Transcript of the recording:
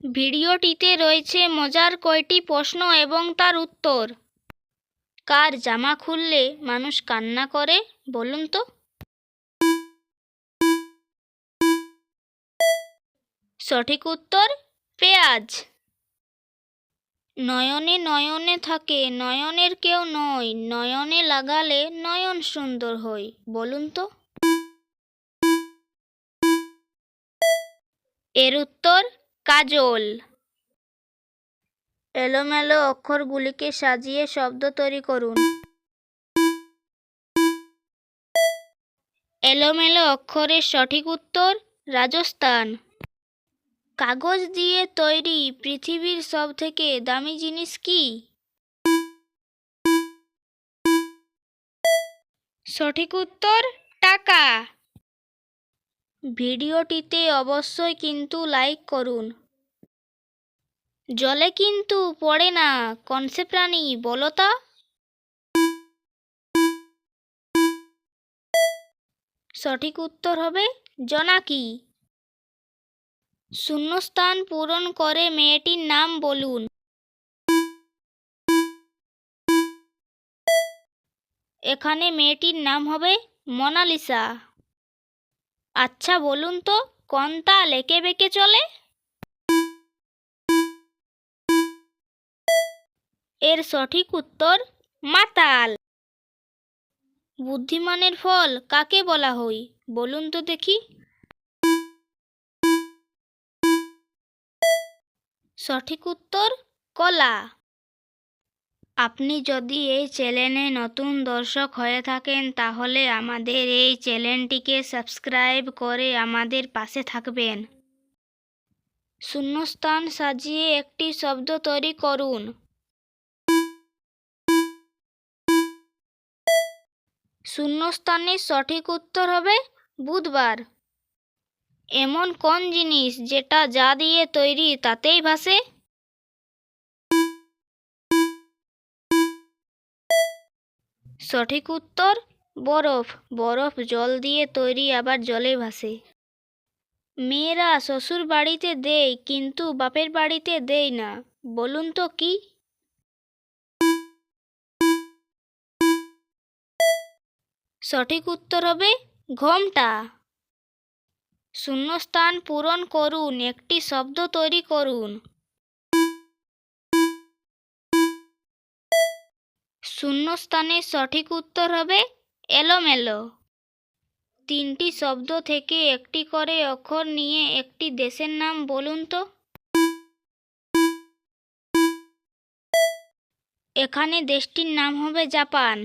ভিডিওটিতে রয়েছে মজার কয়টি প্রশ্ন এবং তার উত্তর। কার জামা খুললে মানুষ কান্না করে, বলুন তো? সঠিক উত্তর, পেঁয়াজ। নয়নে নয়নে থাকে, নয়নের কেউ নয়, নয়নে লাগালে নয়ন সুন্দর হয়, বলুন তো? এর উত্তর কাজল। এলোমেলো অক্ষরগুলিকে সাজিয়ে শব্দ তৈরি করুন। এলোমেলো অক্ষরের সঠিক উত্তর রাজস্থান। কাগজ দিয়ে তৈরি পৃথিবীর সব থেকে দামি জিনিস কি? সঠিক উত্তর টাকা। ভিডিওটিতে অবশ্যই কিন্তু লাইক করুন। জলে কিন্তু পড়ে না কোন সে প্রাণী, বলো তা? সঠিক উত্তর হবে জোনাকি। শূন্যস্থান পূরণ করে মেয়েটির নাম বলুন। এখানে মেয়েটির নাম হবে মোনালিসা। আচ্ছা বলুন তো, কোন তাল এঁকে বেঁকে চলে? এর সঠিক উত্তর, মাতাল। বুদ্ধিমানের ফল কাকে বলা হয়? বলুন তো দেখি। সঠিক উত্তর, কলা। আপনি যদি এই চ্যানেলে নতুন দর্শক হয়ে থাকেন, তাহলে আমাদের এই চ্যানেলটিকে সাবস্ক্রাইব করে আমাদের পাশে থাকবেন। শূন্যস্থান সাজিয়ে একটি শব্দ তৈরি করুন। শূন্যস্থানের সঠিক উত্তর হবে বুধবার। এমন কোন জিনিস যেটা যা দিয়ে তৈরি তাতেই ভাসে? সঠিক উত্তর, বরফ। বরফ জল দিয়ে তৈরি, আবার জলে ভাসে। মেয়েরা শ্বশুর বাড়িতে দেয়, কিন্তু বাপের বাড়িতে দেয় না। বলুন তো কি? সঠিক উত্তর হবে ঘোমটা। শূন্যস্থান পূরণ করুন, একটি শব্দ তৈরি করুন। শূন্যস্থানের সঠিক উত্তর হবে এলোমেলো। তিনটি শব্দ থেকে একটি করে অক্ষর নিয়ে একটি দেশের নাম বলুন তো। এখানে দেশটির নাম হবে জাপান।